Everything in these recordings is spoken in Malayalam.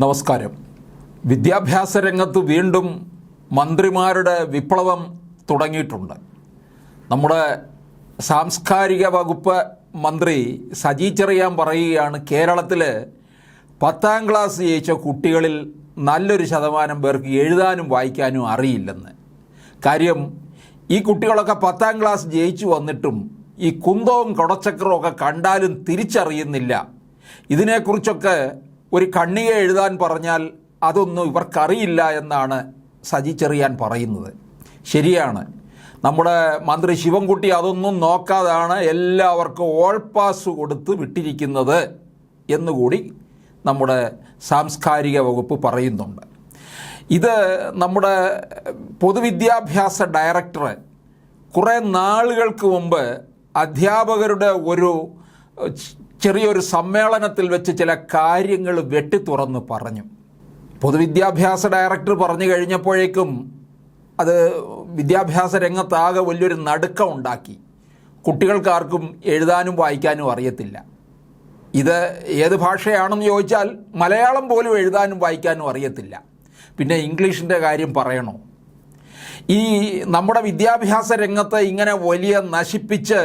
നമസ്കാരം. വിദ്യാഭ്യാസ രംഗത്ത് വീണ്ടും മന്ത്രിമാരുടെ വിപ്ലവം തുടങ്ങിയിട്ടുണ്ട്. നമ്മുടെ സാംസ്കാരിക വകുപ്പ് മന്ത്രി സജി ചെറിയാൻ പറയുകയാണ് കേരളത്തിൽ പത്താം ക്ലാസ് ജയിച്ച കുട്ടികളിൽ നല്ലൊരു ശതമാനം പേർക്ക് എഴുതാനും വായിക്കാനും അറിയില്ലെന്ന്. കാര്യം ഈ കുട്ടികളൊക്കെ പത്താം ക്ലാസ് ജയിച്ചു വന്നിട്ടും ഈ കുന്തവും കുടച്ചക്രവും ഒക്കെ കണ്ടാലും തിരിച്ചറിയുന്നില്ല. ഇതിനെക്കുറിച്ചൊക്കെ ഒരു കണ്ണിക എഴുതാൻ പറഞ്ഞാൽ അതൊന്നും ഇവർക്കറിയില്ല എന്നാണ് സജി ചെറിയാൻ പറയുന്നത്. ശരിയാണ്. നമ്മുടെ മന്ത്രി ശിവൻകുട്ടി അതൊന്നും നോക്കാതാണ് എല്ലാവർക്കും ഓൾ പാസ് കൊടുത്ത് വിട്ടിരിക്കുന്നത് എന്നുകൂടി നമ്മുടെ സാംസ്കാരിക വകുപ്പ് പറയുന്നുണ്ട്. ഇത് നമ്മുടെ പൊതുവിദ്യാഭ്യാസ ഡയറക്ടർ കുറേ നാളുകൾക്ക് മുമ്പ് അധ്യാപകരുടെ ഒരു ചെറിയൊരു സമ്മേളനത്തിൽ വെച്ച് ചില കാര്യങ്ങൾ വെട്ടിത്തുറന്ന് പറഞ്ഞു. പൊതുവിദ്യാഭ്യാസ ഡയറക്ടർ പറഞ്ഞു കഴിഞ്ഞപ്പോഴേക്കും അത് വിദ്യാഭ്യാസ രംഗത്താകെ വലിയൊരു നടുക്കം ഉണ്ടാക്കി. കുട്ടികൾക്കാർക്കും എഴുതാനും വായിക്കാനും അറിയത്തില്ല. ഇത് ഏത് ഭാഷയാണെന്ന് ചോദിച്ചാൽ മലയാളം പോലും എഴുതാനും വായിക്കാനും അറിയത്തില്ല. പിന്നെ ഇംഗ്ലീഷിന്റെ കാര്യം പറയണോ? ഈ നമ്മുടെ വിദ്യാഭ്യാസ രംഗത്ത് ഇങ്ങനെ വലിയ നശിപ്പിച്ച്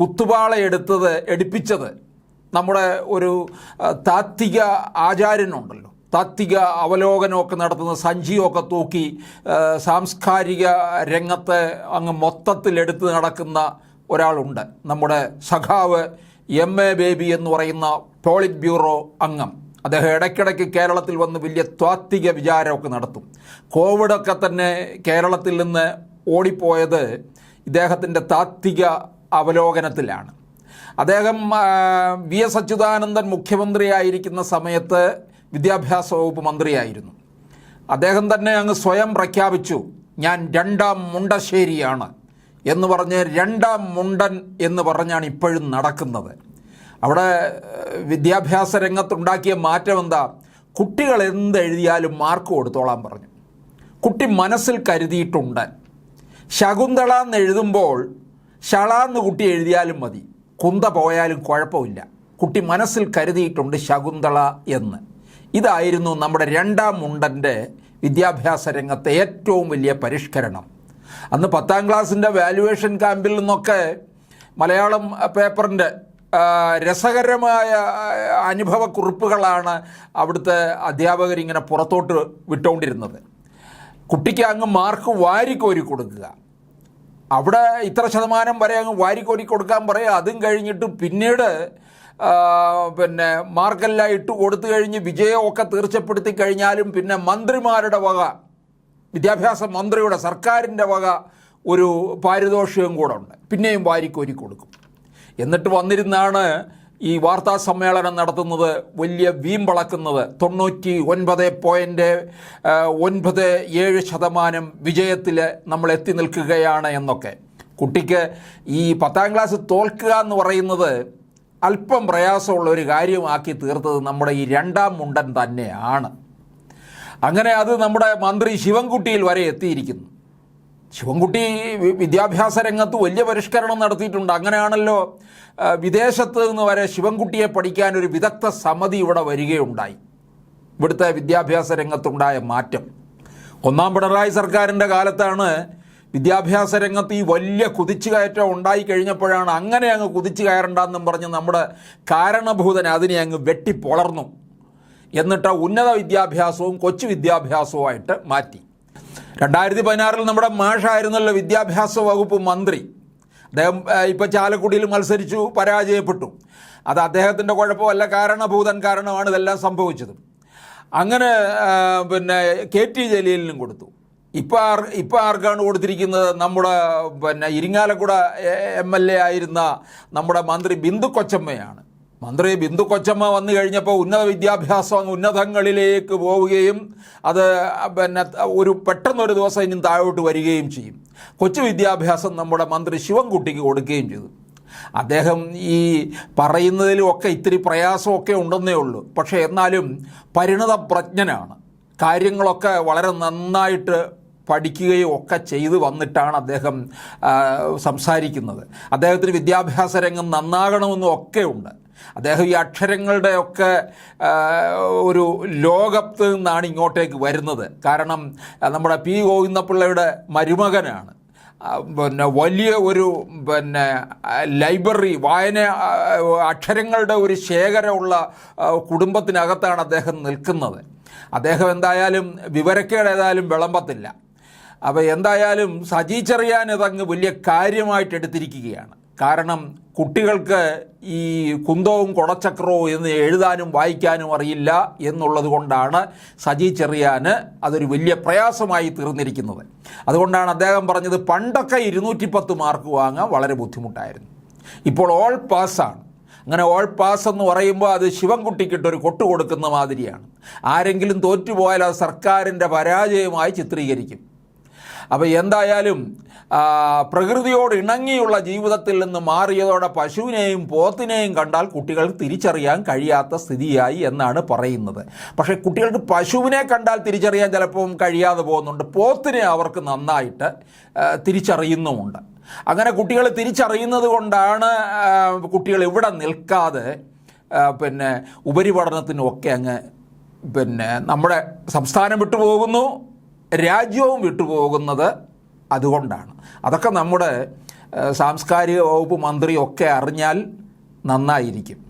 കുത്തുപാള എടുത്തത് എടുപ്പിച്ചത് നമ്മുടെ ഒരു താത്വിക ആചാര്യനുണ്ടല്ലോ. താത്വിക അവലോകനമൊക്കെ നടത്തുന്ന സഞ്ചിയൊക്കെ തൂക്കി സാംസ്കാരിക രംഗത്തെ അങ്ങ് മൊത്തത്തിലെടുത്ത് നടക്കുന്ന ഒരാളുണ്ട്. നമ്മുടെ സഖാവ് എം എ ബേബി എന്ന് പറയുന്ന പോളിറ്റ് ബ്യൂറോ അംഗം. അദ്ദേഹം ഇടയ്ക്കിടയ്ക്ക് കേരളത്തിൽ വന്ന് വലിയ താത്വിക വിചാരമൊക്കെ നടത്തും. കോവിഡൊക്കെ തന്നെ കേരളത്തിൽ നിന്ന് ഓടിപ്പോയത് ഇദ്ദേഹത്തിന്റെ താത്വിക അവലോകനത്തിലാണ്. അദ്ദേഹം വി എസ് അച്യുതാനന്ദൻ മുഖ്യമന്ത്രിയായിരിക്കുന്ന സമയത്ത് വിദ്യാഭ്യാസ വകുപ്പ് മന്ത്രിയായിരുന്നു. അദ്ദേഹം തന്നെ അങ്ങ് സ്വയം പ്രഖ്യാപിച്ചു ഞാൻ രണ്ടാം മുണ്ടശ്ശേരിയാണ് എന്ന് പറഞ്ഞ് രണ്ടാം മുണ്ടൻ എന്ന് പറഞ്ഞാണ് ഇപ്പോഴും നടക്കുന്നത്. അവിടെ വിദ്യാഭ്യാസ രംഗത്തുണ്ടാക്കിയ മാറ്റം എന്താ? കുട്ടികൾ എന്ത് എഴുതിയാലും മാർക്ക് കൊടുത്തോളാൻ പറഞ്ഞു. കുട്ടി മനസ്സിൽ കരുതിയിട്ടുണ്ട്. ശകുന്തള എന്ന് എഴുതുമ്പോൾ ഷള എന്ന് കുട്ടി എഴുതിയാലും മതി. കുന്ത പോയാലും കുഴപ്പമില്ല. കുട്ടി മനസ്സിൽ കരുതിയിട്ടുണ്ട് ശകുന്തള എന്ന്. ഇതായിരുന്നു നമ്മുടെ രണ്ടാം മുണ്ടന്റെ വിദ്യാഭ്യാസ രംഗത്തെ ഏറ്റവും വലിയ പരിഷ്കരണം. അന്ന് പത്താം ക്ലാസ്സിന്റെ വാല്യുവേഷൻ ക്യാമ്പിൽ നിന്നൊക്കെ മലയാളം പേപ്പറിന്റെ രസകരമായ അനുഭവക്കുറിപ്പുകളാണ് അവിടുത്തെ അധ്യാപകരിങ്ങനെ പുറത്തോട്ട് വിട്ടുകൊണ്ടിരുന്നത്. കുട്ടിക്ക് അങ്ങ് മാർക്ക് വാരിക്കോരി കൊടുക്കുക. അവിടെ ഇത്ര ശതമാനം വരെ അങ്ങ് വാരിക്കോരി കൊടുക്കാൻ പറയുക അതും കഴിഞ്ഞിട്ട് പിന്നീട് പിന്നെ മാർക്കെല്ലാം ഇട്ട് കൊടുത്തു കഴിഞ്ഞ് വിജയമൊക്കെ തീർച്ചപ്പെടുത്തി കഴിഞ്ഞാലും പിന്നെ മന്ത്രിമാരുടെ വക വിദ്യാഭ്യാസ മന്ത്രിയുടെ സർക്കാരിന്റെ വക ഒരു പാരിതോഷികം കൂടെ ഉണ്ട്. പിന്നെയും വാരിക്കോരി കൊടുക്കും. എന്നിട്ട് വന്നിരുന്നാണ് ഈ വാർത്താ സമ്മേളനം നടത്തുന്നത് വലിയ വീമ്പളക്കുന്നത് തൊണ്ണൂറ്റി ഒൻപത് പോയിന്റ് ഒൻപത് ഏഴ് ശതമാനം വിജയത്തിൽ നമ്മൾ എത്തി നിൽക്കുകയാണ് എന്നൊക്കെ. കുട്ടിക്ക് ഈ പത്താം ക്ലാസ് തോൽക്കുക എന്ന് പറയുന്നത് അല്പം പ്രയാസമുള്ള ഒരു കാര്യമാക്കി തീർത്തത് നമ്മുടെ ഈ രണ്ടാം മുണ്ടൻ തന്നെയാണ്. അങ്ങനെ അത് നമ്മുടെ മന്ത്രി ശിവൻകുട്ടിയിൽ വരെ എത്തിയിരിക്കുന്നു. ശിവൻകുട്ടി വിദ്യാഭ്യാസ രംഗത്ത് വലിയ പരിഷ്കരണം നടത്തിയിട്ടുണ്ട്. അങ്ങനെയാണല്ലോ വിദേശത്ത് നിന്ന് വരെ ശിവൻകുട്ടിയെ പഠിക്കാൻ ഒരു വിദഗ്ധ സമിതി ഇവിടെ വരികയുണ്ടായി. ഇവിടുത്തെ വിദ്യാഭ്യാസ രംഗത്തുണ്ടായ മാറ്റം. ഒന്നാം പിണറായി സർക്കാരിന്റെ കാലത്താണ് വിദ്യാഭ്യാസ രംഗത്ത് ഈ വലിയ കുതിച്ചുകയറ്റം ഉണ്ടായി കഴിഞ്ഞപ്പോഴാണ് അങ്ങനെ അങ്ങ് കുതിച്ചു കയറണ്ടെന്നും പറഞ്ഞ് നമ്മുടെ കാരണഭൂതൻ അതിനെ അങ്ങ് വെട്ടിപ്പൊളർന്നു. എന്നിട്ട് ഉന്നത വിദ്യാഭ്യാസവും കൊച്ചു വിദ്യാഭ്യാസവുമായിട്ട് മാറ്റി. രണ്ടായിരത്തി പതിനാറിൽ നമ്മുടെ മാഷായിരുന്നല്ലോ വിദ്യാഭ്യാസ വകുപ്പ് മന്ത്രി. അദ്ദേഹം ഇപ്പോൾ ചാലക്കുടിയിൽ മത്സരിച്ചു പരാജയപ്പെട്ടു. അത് അദ്ദേഹത്തിന്റെ കുഴപ്പമല്ല കാരണഭൂതൻ കാരണമാണ് ഇതെല്ലാം സംഭവിച്ചത്. അങ്ങനെ പിന്നെ കെ ടി ജലീലിനും കൊടുത്തു. ഇപ്പം ആർ ഇപ്പം ആർക്കാണ് കൊടുത്തിരിക്കുന്നത്? നമ്മുടെ പിന്നെ ഇരിങ്ങാലക്കുട എം എൽ എ ആയിരുന്ന നമ്മുടെ മന്ത്രി ബിന്ദു കൊച്ചമ്മയാണ്. മന്ത്രി ബിന്ദു കൊച്ചമ്മ വന്നു കഴിഞ്ഞപ്പോൾ ഉന്നത വിദ്യാഭ്യാസം ഉന്നതങ്ങളിലേക്ക് പോവുകയും അത് പിന്നെ ഒരു പെട്ടെന്നൊരു ദിവസം ഇനി താഴോട്ട് വരികയും ചെയ്യും. കൊച്ചു വിദ്യാഭ്യാസം നമ്മുടെ മന്ത്രി ശിവൻകുട്ടിക്ക് കൊടുക്കുകയും ചെയ്തു. അദ്ദേഹം ഈ പറയുന്നതിലും ഒക്കെ ഇത്തിരി പ്രയാസമൊക്കെ ഉണ്ടെന്നേ ഉള്ളൂ. പക്ഷേ എന്നാലും പരിണത പ്രജ്ഞനാണ്. കാര്യങ്ങളൊക്കെ വളരെ നന്നായിട്ട് പഠിക്കുകയും ഒക്കെ ചെയ്തു വന്നിട്ടാണ് അദ്ദേഹം സംസാരിക്കുന്നത്. അദ്ദേഹത്തിന് വിദ്യാഭ്യാസ രംഗം നന്നാകണമെന്നും ഒക്കെ ഉണ്ട്. അദ്ദേഹം ഈ അക്ഷരങ്ങളുടെയൊക്കെ ഒരു ലോകത്ത് നിന്നാണ് ഇങ്ങോട്ടേക്ക് വരുന്നത്. കാരണം നമ്മുടെ പി ഗോവിന്ദപിള്ളയുടെ മരുമകനാണ്. പിന്നെ വലിയ ഒരു പിന്നെ ലൈബ്രറി വായന അക്ഷരങ്ങളുടെ ഒരു ശേഖരമുള്ള കുടുംബത്തിനകത്താണ് അദ്ദേഹം നിൽക്കുന്നത്. അദ്ദേഹം എന്തായാലും വിവരക്കേട് ഏതായാലും വിളമ്പത്തില്ല. അപ്പോൾ എന്തായാലും സജി ഇതങ്ങ് വലിയ കാര്യമായിട്ട് എടുത്തിരിക്കുകയാണ് കാരണം കുട്ടികൾക്ക് ഈ കുന്തവും കുടച്ചക്രവും എന്ന് എഴുതാനും വായിക്കാനും അറിയില്ല എന്നുള്ളത് കൊണ്ടാണ് സജി ചെറിയാൻ അതൊരു വലിയ പ്രയാസമായി തീർന്നിരിക്കുന്നത്. അതുകൊണ്ടാണ് അദ്ദേഹം പറഞ്ഞത് പണ്ടൊക്കെ ഇരുന്നൂറ്റി പത്ത് മാർക്ക് വാങ്ങാൻ വളരെ ബുദ്ധിമുട്ടായിരുന്നു. ഇപ്പോൾ ഓൾ പാസ്സാണ് അങ്ങനെ ഓൾ പാസ് എന്ന് പറയുമ്പോൾ അത് ശിവൻകുട്ടിക്കിട്ടൊരു കൊട്ടു കൊടുക്കുന്ന മാതിരിയാണ്. ആരെങ്കിലും തോറ്റുപോയാൽ അത് സർക്കാരിന്റെ പരാജയമായി ചിത്രീകരിക്കും. അപ്പോൾ എന്തായാലും പ്രകൃതിയോട് ഇണങ്ങിയുള്ള ജീവിതത്തിൽ നിന്ന് മാറിയതോടെ പശുവിനെയും പോത്തിനെയും കണ്ടാൽ കുട്ടികൾ തിരിച്ചറിയാൻ കഴിയാത്ത സ്ഥിതിയായി എന്നാണ് പറയുന്നത്. പക്ഷേ കുട്ടികൾക്ക് പശുവിനെ കണ്ടാൽ തിരിച്ചറിയാൻ ചിലപ്പം കഴിയാതെ പോകുന്നുണ്ട്. പോത്തിനെ അവർക്ക് നന്നായിട്ട് തിരിച്ചറിയുന്നുമുണ്ട്. അങ്ങനെ കുട്ടികൾ തിരിച്ചറിയുന്നത് കൊണ്ടാണ് കുട്ടികൾ ഇവിടെ നിൽക്കാതെ പിന്നെ ഉപരിപഠനത്തിനുമൊക്കെ അങ്ങ് പിന്നെ നമ്മുടെ സംസ്ഥാനം വിട്ടുപോകുന്നു. രാജ്യവും വിട്ടുപോകുന്നത് അതുകൊണ്ടാണ്. അതൊക്കെ നമ്മുടെ സാംസ്കാരിക വകുപ്പ് മന്ത്രിയൊക്കെ അറിഞ്ഞാൽ നന്നായിരിക്കും.